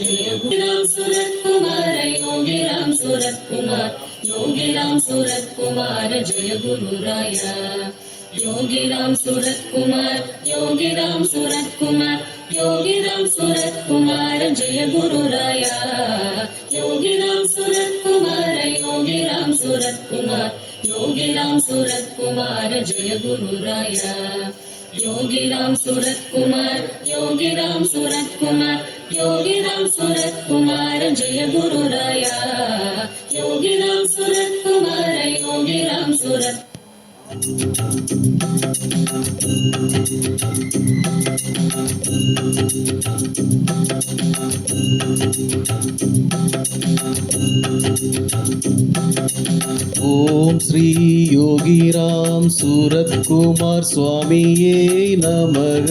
ஜெயகுலாம் சுரத்குமார யோகிராம் சுரத்குமார் யோகிராம் சுரத்குமார ஜெயகுருராய. யோகிராம் சுரத்குமார் யோகிராம் சுரத்குமார் யோகிராம் சுரத்குமார ஜெயகுருராய. யோகிராம் சுரத்குமார யோகிராம் சுரத்குமார் யோகிராம் சுரத்குமார ஜெயகுருராய. யோகிராம் சுரத்குமார் யோகிராம் சுரத்குமார் யோகிராம் சுரத்குமார ஜெய குருராயா யோகிராம் சுரத்குமார யோகிராம் சுரத். ஓம் ஸ்ரீ யோகிராம் சூரத்குமார் சுவாமியே நமக.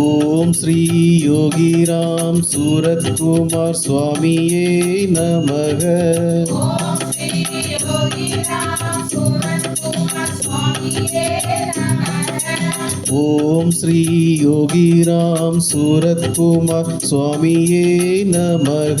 ओम श्री योगी राम सूरत कुमार स्वामी ये नमः। ओम श्री योगी राम सूरत कुमार स्वामी ये नमः श्री योगी राम सूरत कुमार स्वामी ये नमः।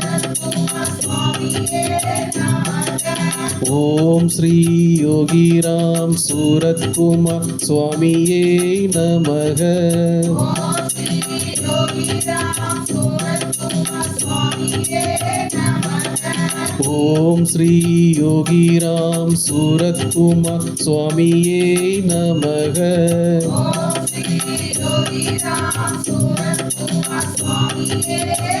ओम श्री योगी राम सूरत कुमार स्वामी ये ॐ श्रीयोगिरां सूरत्कुमार स्वामिये नमः। ॐ श्रीयोगिरां सूरत्कुमार स्वामिये नमः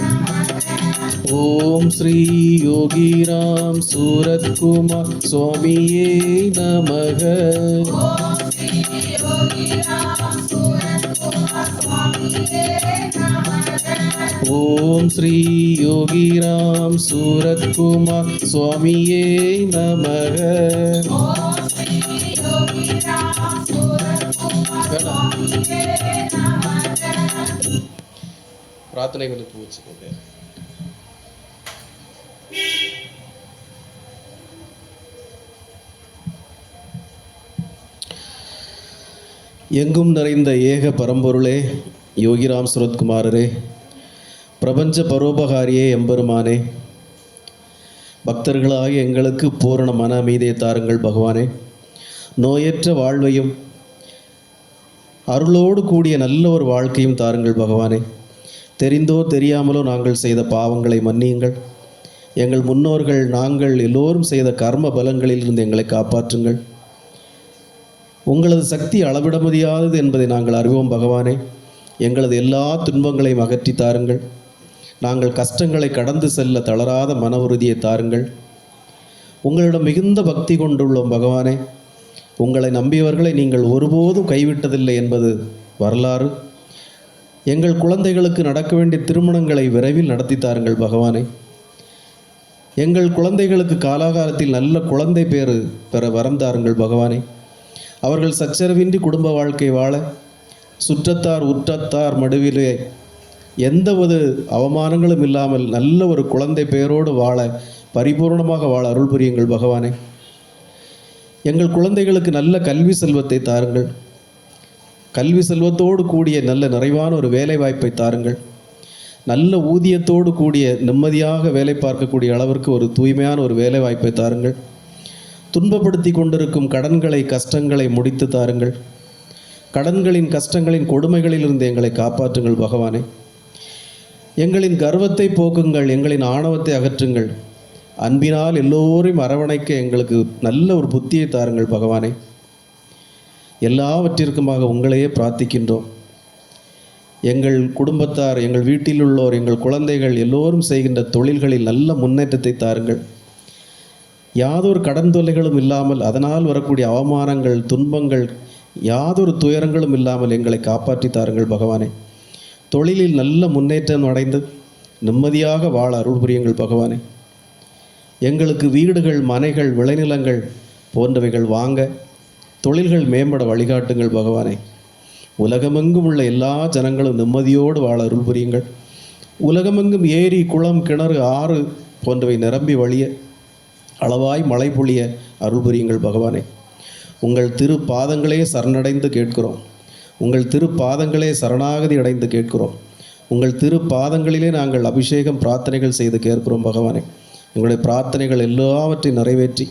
ஓம் ஸ்ரீ யோகிராம் சூரத்குமார் சுவாமியே நமக. ஓம் ஸ்ரீ யோகிராம் சூரத்குமார் சுவாமியே நமக. பிரார்த்தனை கொஞ்சம் பூ எங்கும் நிறைந்த ஏக பரம்பொருளே யோகிராம் சுரத்குமாரரே பிரபஞ்ச பரோபகாரியே எம்பெருமானே பக்தர்களாக எங்களுக்கு பூரண மன அமைதியை தாருங்கள் பகவானே. நோயற்ற வாழ்வையும் அருளோடு கூடிய நல்ல ஒரு வாழ்க்கையும் தாருங்கள் பகவானே. தெரிந்தோ தெரியாமலோ நாங்கள் செய்த பாவங்களை மன்னியுங்கள். எங்கள் முன்னோர்கள் நாங்கள் எல்லோரும் செய்த கர்ம பலங்களிலிருந்து எங்களை காப்பாற்றுங்கள். உங்களது சக்தி அளவிட முடியாதது என்பதை நாங்கள் அறிவோம் பகவானே. எங்களது எல்லா துன்பங்களையும் அகற்றி தாருங்கள். நாங்கள் கஷ்டங்களை கடந்து செல்ல தளராத மன உறுதியை தாருங்கள். உங்களிடம் மிகுந்த பக்தி கொண்டுள்ளோம் பகவானே. உங்களை நம்பியவர்களை நீங்கள் ஒருபோதும் கைவிட்டதில்லை என்பது வரலாறு. எங்கள் குழந்தைகளுக்கு நடக்க வேண்டிய திருமணங்களை விரைவில் நடத்தி தாருங்கள் பகவானே. எங்கள் குழந்தைகளுக்கு காலாகாலத்தில் நல்ல குழந்தை பேறு பெற வரம் தாருங்கள் பகவானே. அவர்கள் சச்சரவின்றி குடும்ப வாழ்க்கை வாழ சுற்றத்தார் உற்றத்தார் மடுவிலே எந்த ஒரு அவமானங்களும் இல்லாமல் நல்ல ஒரு குழந்தை பேரோடு வாழ பரிபூர்ணமாக வாழ அருள் புரியுங்கள் பகவானே. எங்கள் குழந்தைகளுக்கு நல்ல கல்வி செல்வத்தை தாருங்கள். கல்வி செல்வத்தோடு கூடிய நல்ல நிறைவான ஒரு வேலை வாய்ப்பை தாருங்கள். நல்ல ஊதியத்தோடு கூடிய நிம்மதியாக வேலை பார்க்கக்கூடிய அளவிற்கு ஒரு தூய்மையான ஒரு வேலை வாய்ப்பை தாருங்கள். துன்பப்படுத்தி கொண்டிருக்கும் கடன்களை கஷ்டங்களை முடித்து தாருங்கள். கடன்களின் கஷ்டங்களின் கொடுமைகளிலிருந்து எங்களை காப்பாற்றுங்கள் பகவானே. எங்களின் கர்வத்தை போக்குங்கள் எங்களின் ஆணவத்தை அகற்றுங்கள். அன்பினால் எல்லோரையும் அரவணைக்க எங்களுக்கு நல்ல ஒரு புத்தியை தாருங்கள் பகவானே. எல்லாவற்றிற்குமாக உங்களையே பிரார்த்திக்கின்றோம். எங்கள் குடும்பத்தார் எங்கள் வீட்டில் உள்ளோர் எங்கள் குழந்தைகள் எல்லோரும் செய்கின்ற தொழில்களில் நல்ல முன்னேற்றத்தை தாருங்கள். யாதொரு கடன் தொல்லைகளும் இல்லாமல் அதனால் வரக்கூடிய அவமானங்கள் துன்பங்கள் யாதொரு துயரங்களும் இல்லாமல் எங்களை காப்பாற்றி தாருங்கள் பகவானே. தொழிலில் நல்ல முன்னேற்றம் அடைந்து நிம்மதியாக வாழ அருள் புரியுங்கள் பகவானே. எங்களுக்கு வீடுகள் மனைகள் விளைநிலங்கள் போன்றவைகள் வாங்க தொழில்கள் மேம்பட வழிகாட்டுங்கள் பகவானே. உலகமெங்கும் உள்ள எல்லா ஜனங்களும் நிம்மதியோடு வாழ அருள் புரியுங்கள். உலகமெங்கும் ஏரி குளம் கிணறு ஆறு போன்றவை நிரம்பி வழிய அளவாய் மழை பொழிய அருள் புரியுங்கள் பகவானே. உங்கள் திரு பாதங்களே சரணடைந்து கேட்கிறோம். உங்கள் திரு பாதங்களே சரணாகதி அடைந்து கேட்கிறோம். உங்கள் திரு பாதங்களிலே நாங்கள் அபிஷேகம் பிரார்த்தனைகள் செய்து கேட்கிறோம் பகவானே. எங்களுடைய பிரார்த்தனைகள் எல்லாவற்றையும் நிறைவேற்றி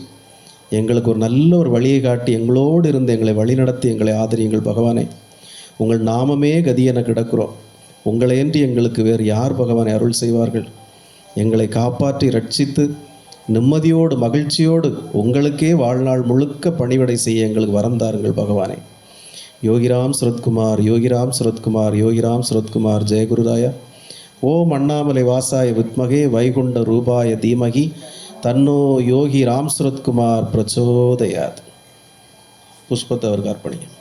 எங்களுக்கு ஒரு நல்ல ஒரு வழியை காட்டி எங்களோடு இருந்து எங்களை வழிநடத்தி எங்களை ஆதரியுங்கள் பகவானே. உங்கள் நாமமே கதி என கிடக்கிறோம். உங்களையன்றி எங்களுக்கு வேறு யார் பகவானை அருள் செய்வார்கள்? எங்களை காப்பாற்றி ரட்சித்து நிம்மதியோடு மகிழ்ச்சியோடு உங்களுக்கே வாழ்நாள் முழுக்க பணிவிடை செய்ய எங்களுக்கு வரம் தாருங்கள் பகவானே. யோகிராம் சுரத்குமார் யோகிராம் சுரத்குமார் யோகிராம் சுரத்குமார் ஜெயகுருராயா ஓம் அண்ணாமலை வாசாய வித்மகே வைகுண்ட ரூபாய தீமகி தன்னோ யோகி ராம் சுரத்குமார் பிரச்சோதயாத். புஷ்பத்தை அவருக்கு அர்ப்பணிக்கும்